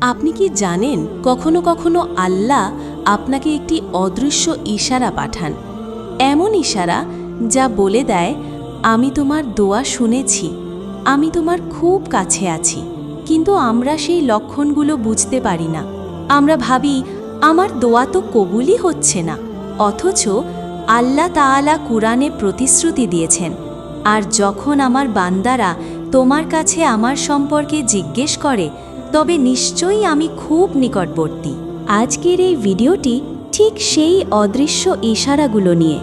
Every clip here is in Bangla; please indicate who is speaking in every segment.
Speaker 1: আপনি কি জানেন কখনো কখনো আল্লাহ আপনাকে একটি অদৃশ্য ইশারা পাঠান? এমন ইশারা যা বলে দেয়, আমি তোমার দোয়া শুনেছি, আমি তোমার খুব কাছে আছি, কিন্তু আমরা সেই লক্ষণগুলো বুঝতে পারি না। আমরা ভাবি, আমার দোয়া তো কবুলই হচ্ছে না। অথচ আল্লাহ তাআলা কুরআনে প্রতিশ্রুতি দিয়েছেন, আর যখন আমার বান্দারা তোমার কাছে আমার সম্পর্কে জিজ্ঞেস করে তবে নিশ্চয়ই আমি খুব নিকটবর্তী। আজকের এই ভিডিওটি ঠিক সেই অদৃশ্য ইশারাগুলো নিয়ে।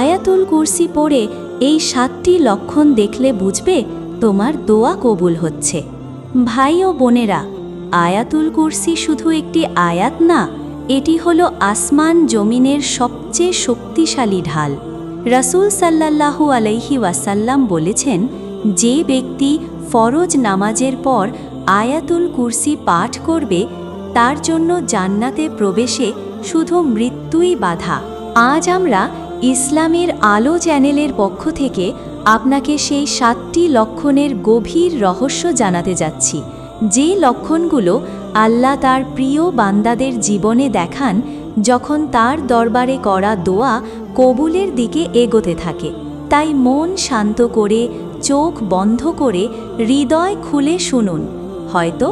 Speaker 1: আয়াতুল কুরসি পড়ে এই সাতটি লক্ষণ দেখলে বুঝবে তোমার দোয়া কবুল হচ্ছে। ভাই ও বোনেরা, আয়াতুল কুরসি শুধু একটি আয়াত না, এটি হলো আসমান জমিনের সবচেয়ে শক্তিশালী ঢাল। রাসূল সাল্লাল্লাহু আলাইহি ওয়াসাল্লাম বলেছেন, যে ব্যক্তি ফরজ নামাজের পর আয়াতুল কুরসি পাঠ করবে, তার জন্য জান্নাতে প্রবেশে শুধু মৃত্যুই বাধা। আজ আমরা ইসলামের আলো চ্যানেলের পক্ষ থেকে আপনাকে সেই সাতটি লক্ষণের গভীর রহস্য জানাতে যাচ্ছি। যে লক্ষণগুলো আল্লাহ তার প্রিয় বান্দাদের জীবনে দেখান যখন তার দরবারে করা দোয়া কবুলের দিকে এগোতে থাকে। তাই মন শান্ত করে, চোখ বন্ধ করে, হৃদয় খুলে শুনুন। হয়তো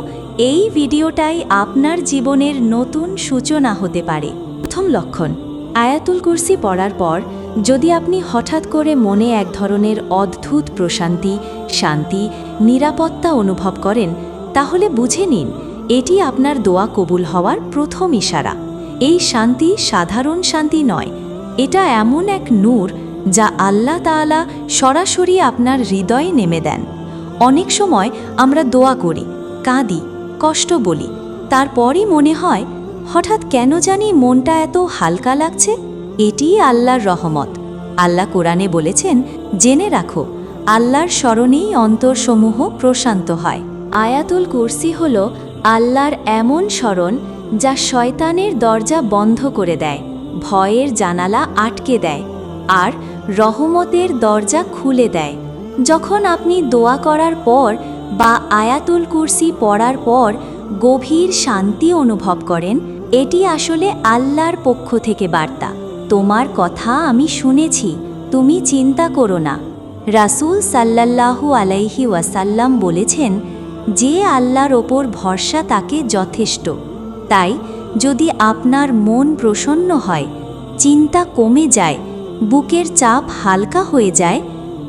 Speaker 1: এই ভিডিওটাই আপনার জীবনের নতুন সূচনা হতে পারে। প্রথম লক্ষণ, আয়াতুল কুরসি পড়ার পর যদি আপনি হঠাৎ করে মনে এক ধরনের অদ্ভুত প্রশান্তি, শান্তি, নিরাপত্তা অনুভব করেন, তাহলে বুঝে নিন, এটি আপনার দোয়া কবুল হওয়ার প্রথম ইশারা। এই শান্তি সাধারণ শান্তি নয়, এটা এমন এক নূর যা আল্লাহ তাআলা সরাসরি আপনার হৃদয়ে নেমে দেন। অনেক সময় আমরা দোয়া করি কাঁদি, কষ্ট বলি। তারপরই মনে হয়, হঠাৎ কেন জানি মনটা এত হালকা লাগছে? এটিই আল্লাহর রহমত। আল্লাহ কোরআনে বলেছেন, জেনে রাখো, আল্লাহর স্মরণেই অন্তরসমূহ প্রশান্ত হয়। আয়াতুল কুরসি হল আল্লাহর এমন স্মরণ যা শয়তানের দরজা বন্ধ করে দেয়, ভয়ের জানালা আটকে দেয়, আর রহমতের দরজা খুলে দেয়। যখন আপনি দোয়া করার পর বা আয়াতুল কুরসি পড়ার পর গভীর শান্তি অনুভব করেন, এটি আসলে আল্লাহর পক্ষ থেকে বার্তা। তোমার কথা আমি শুনেছি, তুমি চিন্তা করো না। রাসূল সাল্লাল্লাহু আলাইহি ওয়াসাল্লাম বলেছেন, যে আল্লাহর ওপর ভরসা তাকে যথেষ্ট। তাই যদি আপনার মন প্রসন্ন হয়, চিন্তা কমে যায়, বুকের চাপ হালকা হয়ে যায়,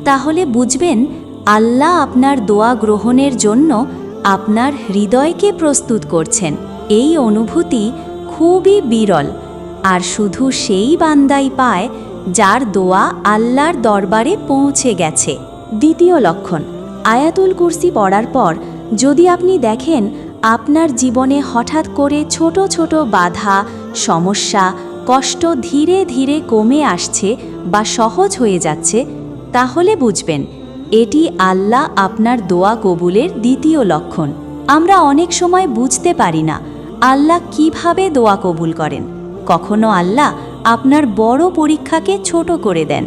Speaker 1: তাহলে বুঝবেন আল্লাহ আপনার দোয়া গ্রহণের জন্য আপনার হৃদয়কে প্রস্তুত করছেন। এই অনুভূতি খুবই বিরল, আর শুধু সেই বান্দাই পায় যার দোয়া আল্লাহর দরবারে পৌঁছে গেছে। দ্বিতীয় লক্ষণ, আয়াতুল কুরসি পড়ার পর যদি আপনি দেখেন আপনার জীবনে হঠাৎ করে ছোট ছোট বাধা, সমস্যা, কষ্ট ধীরে ধীরে কমে আসছে বা সহজ হয়ে যাচ্ছে, তাহলে বুঝবেন এটি আল্লাহ আপনার দোয়া কবুলের দ্বিতীয় লক্ষণ। আমরা অনেক সময় বুঝতে পারি না, আল্লাহ কীভাবে দোয়া কবুল করেন। কখনো আল্লাহ আপনার বড় পরীক্ষাকে ছোট করে দেন।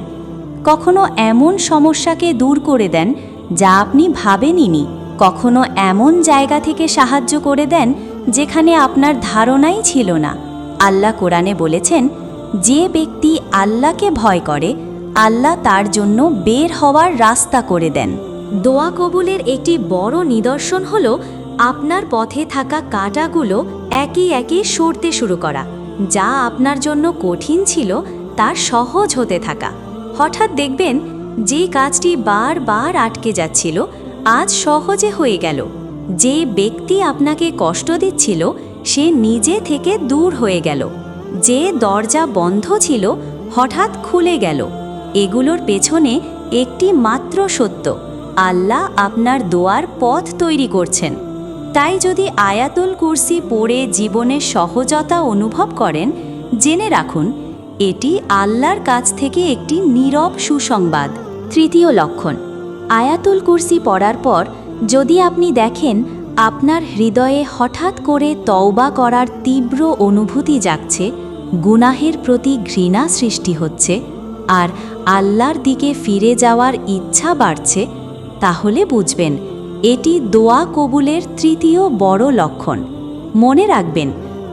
Speaker 1: কখনো এমন সমস্যাকে দূর করে দেন যা আপনি ভাবেনইনি। কখনো এমন জায়গা থেকে সাহায্য করে দেন যেখানে আপনার ধারণাই ছিল না। আল্লাহ কোরআনে বলেছেন, যে ব্যক্তি আল্লাহকে ভয় করে আল্লাহ তার জন্য বের হওয়ার রাস্তা করে দেন। দোয়া কবুলের একটি বড় নিদর্শন হল আপনার পথে থাকা কাঁটাগুলো একে একে সরতে শুরু করা, যা আপনার জন্য কঠিন ছিল, তার সহজ হতে থাকা। হঠাৎ দেখবেন, যে কাজটি বারবার আটকে যাচ্ছিল, আজ সহজে হয়ে গেল। যে ব্যক্তি আপনাকে কষ্ট দিচ্ছিল, সে নিজে থেকে দূর হয়ে গেল। যে দরজা বন্ধ ছিল, হঠাৎ খুলে গেল। এগুলোর পেছনে একটি মাত্র সত্য, আল্লাহ আপনার দোয়ার পথ তৈরি করছেন। তাই যদি আয়াতুল কুরসি পড়ে জীবনে সহজতা অনুভব করেন, জেনে রাখুন, এটি আল্লাহর কাছ থেকে একটি নীরব সুসংবাদ, তৃতীয় লক্ষণ। আয়াতুল কুরসি পড়ার পর যদি আপনি দেখেন, আপনার হৃদয়ে হঠাৎ করে তওবা করার তীব্র অনুভূতি জাগছে, গুনাহের প্রতি ঘৃণা সৃষ্টি হচ্ছে আর আল্লাহর দিকে ফিরে যাওয়ার ইচ্ছা বাড়ছে, তাহলে বুঝবেন, এটি দোয়া কবুলের তৃতীয় বড় লক্ষণ। মনে রাখবেন,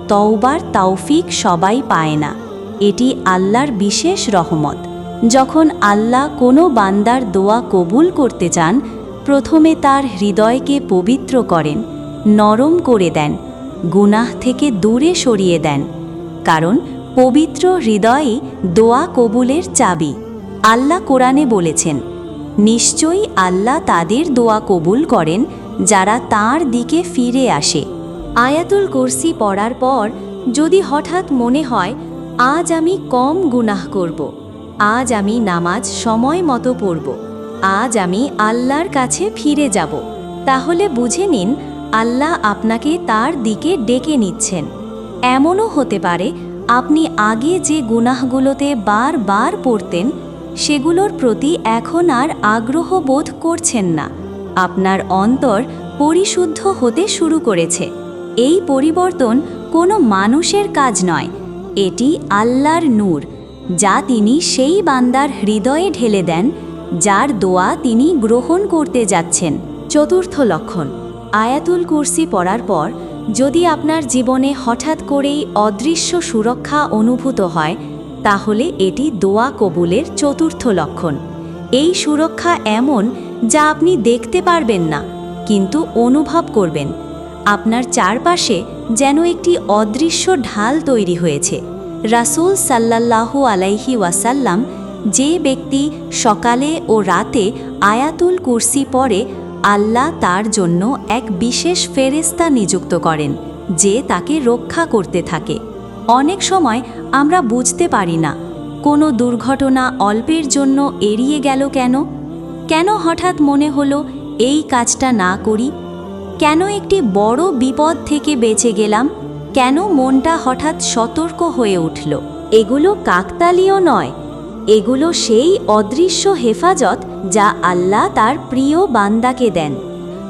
Speaker 1: তওবার তাওফিক সবাই পায় না, এটি আল্লাহর বিশেষ রহমত। যখন আল্লাহ কোনো বান্দার দোয়া কবুল করতে চান, প্রথমে তার হৃদয়কে পবিত্র করেন, নরম করে দেন, গুনাহ থেকে দূরে সরিয়ে দেন। কারণ পবিত্র হৃদয়ই দোয়া কবুলের চাবি। আল্লাহ কোরআনে বলেছেন, নিশ্চয়ই আল্লাহ তাদের দোয়া কবুল করেন যারা তার দিকে ফিরে আসে। আয়াতুল কুরসি পড়ার পর যদি হঠাৎ মনে হয়, আজ আমি কম গুনাহ করব, আজ আমি নামাজ সময় মতো পড়ব, আজ আমি আল্লাহর কাছে ফিরে যাব, তাহলে বুঝে নিন, আল্লাহ আপনাকে তার দিকে ডেকে নিচ্ছেন। এমনও হতে পারে আপনি আগে যে গুনাহগুলোতে বারবার পড়তেন, সেগুলোর প্রতি এখন আর আগ্রহ বোধ করছেন না। আপনার অন্তর পরিশুদ্ধ হতে শুরু করেছে। এই পরিবর্তন কোনো মানুষের কাজ নয়, এটি আল্লাহর নূর, যা তিনি সেই বান্দার হৃদয়ে ঢেলে দেন, যার দোয়া তিনি গ্রহণ করতে যাচ্ছেন। চতুর্থ লক্ষণ, আয়াতুল কুরসি পড়ার পর যদি আপনার জীবনে হঠাৎ করেই অদৃশ্য সুরক্ষা অনুভূত হয়, তাহলে এটি দোয়া কবুলের চতুর্থ লক্ষণ। এই সুরক্ষা এমন যা আপনি দেখতে পারবেন না, কিন্তু অনুভব করবেন। আপনার চারপাশে যেন একটি অদৃশ্য ঢাল তৈরি হয়েছে। রাসূল সাল্লাল্লাহু আলাইহি ওয়াসাল্লাম যে ব্যক্তি সকালে ও রাতে আয়াতুল কুরসি পড়ে আল্লাহ তার জন্য এক বিশেষ ফেরেস্তা নিযুক্ত করেন, যে তাকে রক্ষা করতে থাকে। অনেক সময় আমরা বুঝতে পারি না, কোনো দুর্ঘটনা অল্পের জন্য এড়িয়ে গেল কেন? কেন হঠাৎ মনে হলো এই কাজটা না করি? কেন একটি বড় বিপদ থেকে বেঁচে গেলাম? কেন মনটা হঠাৎ সতর্ক হয়ে উঠল? এগুলো কাকতালীয় নয়। এগুলো সেই অদৃশ্য হেফাজত যা আল্লাহ তার প্রিয় বান্দাকে দেন।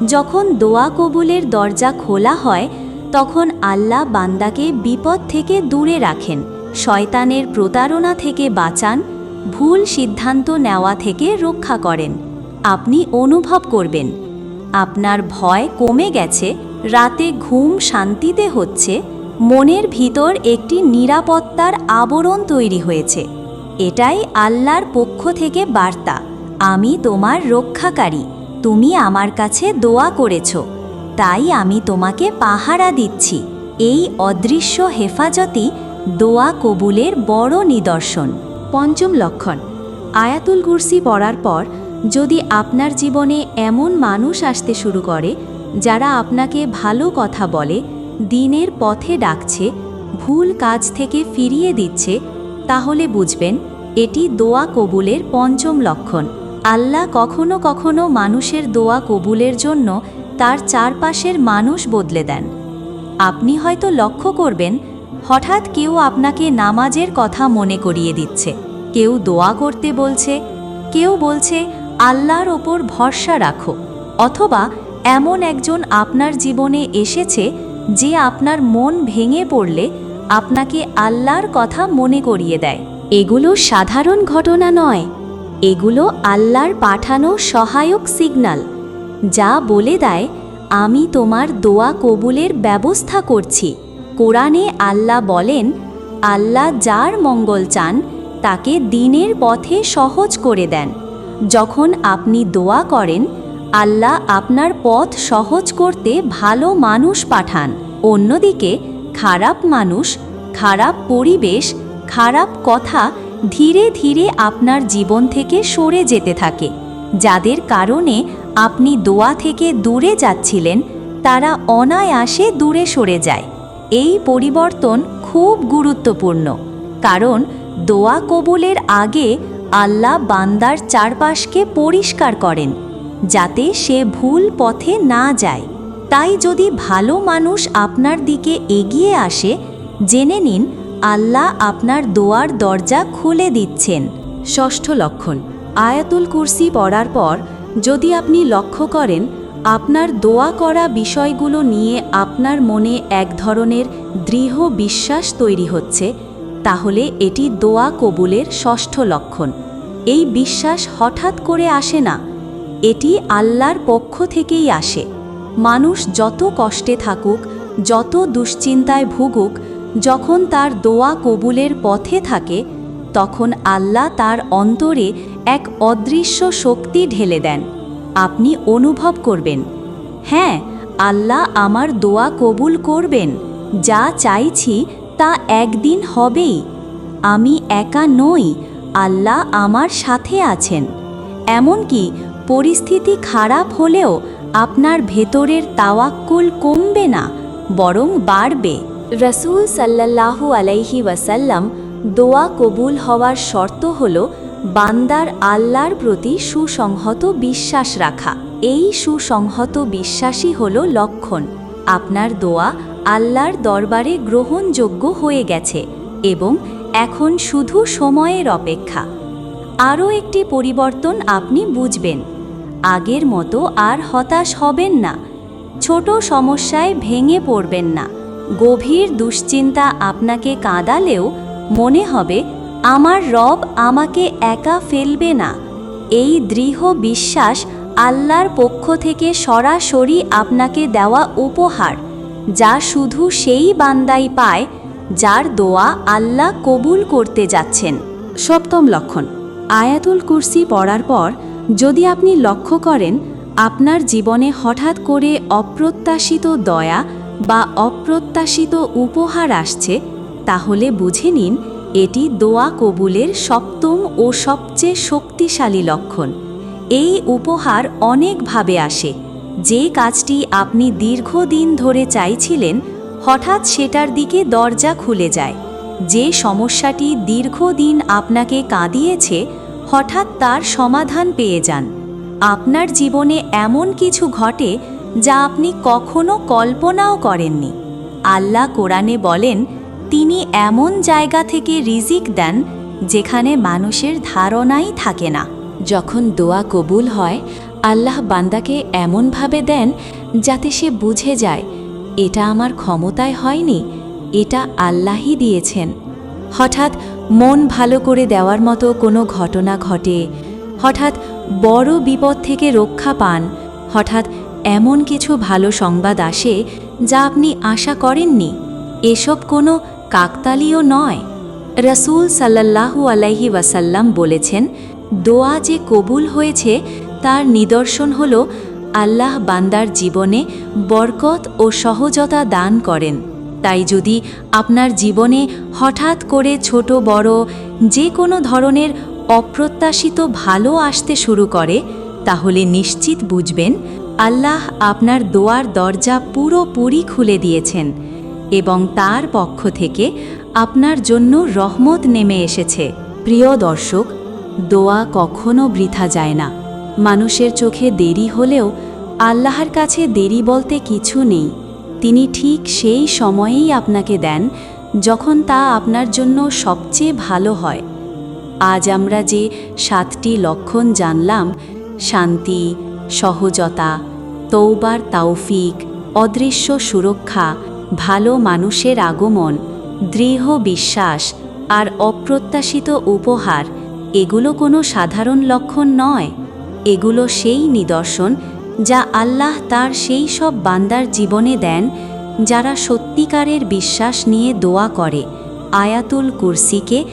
Speaker 1: যখন দোয়া কবুলের দরজা খোলা হয়, তখন আল্লাহ বান্দাকে বিপদ থেকে দূরে রাখেন, শয়তানের প্রতারণা থেকে বাঁচান, ভুল সিদ্ধান্ত নেওয়া থেকে রক্ষা করেন। আপনি অনুভব করবেন, আপনার ভয় কমে গেছে, রাতে ঘুম শান্তিতে হচ্ছে, মনের ভিতর একটি নিরাপত্তার আবরণ তৈরি হয়েছে। এটাই আল্লাহর পক্ষ থেকে বার্তা। আমি তোমার রক্ষাকারী। তুমি আমার কাছে দোয়া করেছ। তাই আমি তোমাকে পাহারা দিচ্ছি। এই অদৃশ্য হেফাজতই দোয়া কবুলের বড় নিদর্শন। পঞ্চম লক্ষণ, আয়াতুল কুরসি পড়ার পর যদি আপনার জীবনে এমন মানুষ আসতে শুরু করে, যারা আপনাকে ভালো কথা বলে, দিনের পথে ডাকছে, ভুল কাজ থেকে ফিরিয়ে দিচ্ছে তাহলে বুঝবেন, এটি দোয়া কবুলের পঞ্চম লক্ষণ। আল্লাহ কখনো কখনো মানুষের দোয়া কবুলের জন্য তার চারপাশের মানুষ বদলে দেন। আপনি হয়তো লক্ষ্য করবেন, হঠাৎ কেউ আপনাকে নামাজের কথা মনে করিয়ে দিচ্ছে। কেউ দোয়া করতে বলছে, কেউ বলছে, আল্লাহর ওপর ভরসা রাখো। অথবা এমন একজন আপনার জীবনে এসেছে, যে আপনার মন ভেঙে পড়লে আপনাকে আল্লাহর কথা মনে করিয়ে দেয়। এগুলো সাধারণ ঘটনা নয়। এগুলো আল্লাহর পাঠানো সহায়ক সিগন্যাল যা বলে দেয়, আমি তোমার দোয়া কবুলের ব্যবস্থা করছি। কোরআনে আল্লাহ বলেন, আল্লাহ যার মঙ্গল চান, তাকে দিনের পথে সহজ করে দেন। যখন আপনি দোয়া করেন, আল্লাহ আপনার পথ সহজ করতে ভালো মানুষ পাঠান। অন্যদিকে খারাপ মানুষ, খারাপ পরিবেশ, খারাপ কথা ধীরে ধীরে আপনার জীবন থেকে সরে যেতে থাকে। যাদের কারণে আপনি দোয়া থেকে দূরে যাচ্ছিলেন, তারা অনায়াসে দূরে সরে যায়। এই পরিবর্তন খুব গুরুত্বপূর্ণ। কারণ দোয়া কবুলের আগে আল্লাহ বান্দার চারপাশকে পরিষ্কার করেন, যাতে সে ভুল পথে না যায়। তাই যদি ভালো মানুষ আপনার দিকে এগিয়ে আসে, জেনে নিন আল্লাহ আপনার দোয়ার দরজা খুলে দিচ্ছেন। ষষ্ঠ লক্ষণ, আয়াতুল কুরসি পড়ার পর যদি আপনি লক্ষ্য করেন, আপনার দোয়া করা বিষয়গুলো নিয়ে আপনার মনে এক ধরনের দৃঢ় বিশ্বাস তৈরি হচ্ছে, তাহলে এটি দোয়া কবুলের ষষ্ঠ লক্ষণ। এই বিশ্বাস হঠাৎ করে আসে না, এটি আল্লাহর পক্ষ থেকেই আসে। মানুষ যত কষ্টে থাকুক, যত দুশ্চিন্তায় ভুগুক, যখন তার দোয়া কবুলের পথে থাকে, তখন আল্লাহ তার অন্তরে এক অদৃশ্য শক্তি ঢেলে দেন। আপনি অনুভব করবেন হ্যাঁ আল্লাহ আমার দোয়া কবুল করবেন, যা চাইছি তা একদিন হবেই। আমি একা নই, আল্লাহ আমার সাথে আছেন। এমনকি পরিস্থিতি খারাপ হলেও আপনার ভেতরের তাওয়াক্কুল কমবে না, বরং বাড়বে। রসুল সাল্লাল্লাহু আলাইহি ওয়াসাল্লাম দোয়া কবুল হওয়ার শর্ত হল বান্দার আল্লাহর প্রতি সুসংহত বিশ্বাস রাখা। এই সুসংহত বিশ্বাসই হল লক্ষণ। আপনার দোয়া আল্লাহর দরবারে গ্রহণযোগ্য হয়ে গেছে এবং এখন শুধু সময়ের অপেক্ষা। আরও একটি পরিবর্তন আপনি বুঝবেন। আগের মতো আর হতাশ হবেন না। ছোট সমস্যায় ভেঙে পড়বেন না। গভীর দুশ্চিন্তা আপনাকে কাঁদালেও মনে হবে, আমার রব আমাকে একা ফেলবে না। এই দৃঢ় বিশ্বাস আল্লাহর পক্ষ থেকে সরাসরি আপনাকে দেওয়া উপহার, যা শুধু সেই বান্দাই পায় যার দোয়া আল্লাহ কবুল করতে যাচ্ছেন। সপ্তম লক্ষণ, আয়াতুল কুরসি পড়ার পর যদি আপনি লক্ষ্য করেন, আপনার জীবনে হঠাৎ করে অপ্রত্যাশিত দয়া বা অপ্রত্যাশিত উপহার আসছে, তাহলে বুঝে নিন, এটি দোয়া কবুলের সপ্তম ও সবচেয়ে শক্তিশালী লক্ষণ। এই উপহার অনেকভাবে আসে। যে কাজটি আপনি দীর্ঘদিন ধরে চাইছিলেন, হঠাৎ সেটার দিকে দরজা খুলে যায়। যে সমস্যাটি দীর্ঘদিন আপনাকে কাঁদিয়েছে হঠাৎ তার সমাধান পেয়ে যান। আপনার জীবনে এমন কিছু ঘটে যা আপনি কখনো কল্পনাও করেননি। আল্লাহ কোরআনে বলেন, তিনি এমন জায়গা থেকে রিজিক দেন যেখানে মানুষের ধারণাই থাকে না। যখন দোয়া কবুল হয়, আল্লাহ বান্দাকে এমনভাবে দেন যাতে সে বুঝে যায়, এটা আমার ক্ষমতায় হয়নি, এটা আল্লাহই দিয়েছেন। হঠাৎ মন ভালো করে দেওয়ার মতো কোনো ঘটনা ঘটে। হঠাৎ বড় বিপদ থেকে রক্ষা পান। হঠাৎ এমন কিছু ভালো সংবাদ আসে যা আপনি আশা করেননি। এসব কোনো কাকতালীয় নয়। রসুল সাল্লাল্লাহু আলাইহি ওয়াসাল্লাম বলেছেন, দোয়া যে কবুল হয়েছে, তার নিদর্শন হল আল্লাহ বান্দার জীবনে বরকত ও সহজতা দান করেন। তাই যদি আপনার জীবনে হঠাৎ করে ছোট, বড় যে কোনো ধরনের অপ্রত্যাশিত ভালো আসতে শুরু করে, তাহলে নিশ্চিত বুঝবেন আল্লাহ আপনার দোয়ার দরজা পুরোপুরি খুলে দিয়েছেন এবং তার পক্ষ থেকে আপনার জন্য রহমত নেমে এসেছে। প্রিয় দর্শক, দোয়া কখনো বৃথা যায় না। মানুষের চোখে দেরি হলেও আল্লাহর কাছে দেরি বলতে কিছু নেই। তিনি ঠিক সেই সময়েই আপনাকে দেন, যখন তা আপনার জন্য সবচেয়ে ভালো হয়। আজ আমরা যে সাতটি লক্ষণ জানলাম, শান্তি, সহজতা তৌবার তাওফিক, অদৃশ্য সুরক্ষা, ভালো মানুষের আগমন, দৃঢ় বিশ্বাস আর অপ্রত্যাশিত উপহার, এগুলো কোনো সাধারণ লক্ষণ নয়। এগুলো সেই নিদর্শন যা আল্লাহ তার সেই সব বান্দার জীবনে দেন, যারা সত্যিকারের বিশ্বাস নিয়ে দোয়া করে, আয়াতুল কুরসিকে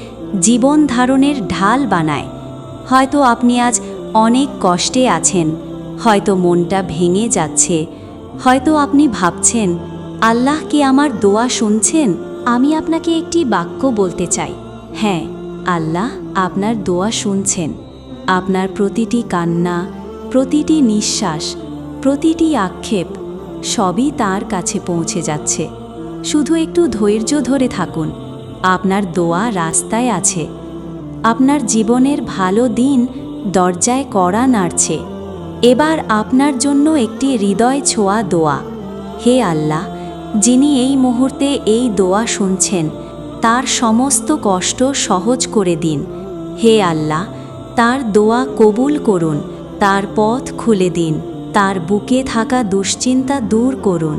Speaker 1: জীবন ধারণের ঢাল বানায়। হয়তো আপনি আজ অনেক কষ্টে আছেন, হয়তো মনটা ভেঙে যাচ্ছে, হয়তো আপনি ভাবছেন, আল্লাহ কি আমার দোয়া শুনছেন? আমি আপনাকে একটি বাক্য বলতে চাই। হ্যাঁ আল্লাহ আপনার দোয়া শুনছেন। আপনার প্রতিটি কান্না প্রতিটি নিঃশ্বাস, প্রতিটি আক্ষেপ সবই তার কাছে পৌঁছে যাচ্ছে। শুধু একটু ধৈর্য ধরে থাকুন। আপনার দোয়া রাস্তায় আছে। আপনার জীবনের ভালো দিন দরজায় কড়া নাড়ছে। এবার আপনার জন্য একটি হৃদয় ছোঁয়া দোয়া। হে আল্লাহ, যিনি এই মুহূর্তে এই দোয়া শুনছেন, তার সমস্ত কষ্ট সহজ করে দিন। হে আল্লাহ, তার দোয়া কবুল করুন। তার পথ খুলে দিন, তার বুকে থাকা দুশ্চিন্তা দূর করুন।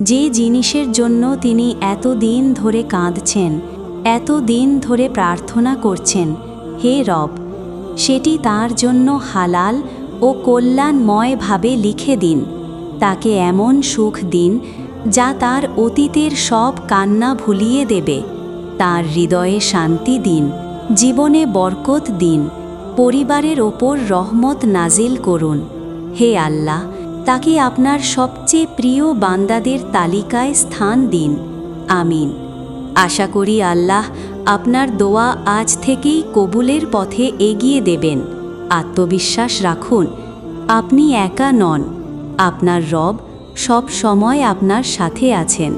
Speaker 1: যে জিনিসের জন্য তিনি এত দিন ধরে কাঁদছেন এত দিন ধরে প্রার্থনা করছেন, হে রব, সেটি তার জন্য হালাল ও কল্যাণময়ভাবে লিখে দিন। তাকে এমন সুখ দিন, যা তার অতীতের সব কান্না ভুলিয়ে দেবে। তার হৃদয়ে শান্তি দিন, জীবনে বরকত দিন। পরিবারের ওপর রহমত নাজিল করুন। হে আল্লাহ, তাকে আপনার সবচেয়ে প্রিয় বান্দাদের তালিকায় স্থান দিন। আমিন। আশা করি আল্লাহ আপনার দোয়া আজ থেকেই কবুলের পথে এগিয়ে দেবেন। আত্মবিশ্বাস রাখুন, আপনি একা নন। আপনার রব সব সময় আপনার সাথে আছেন।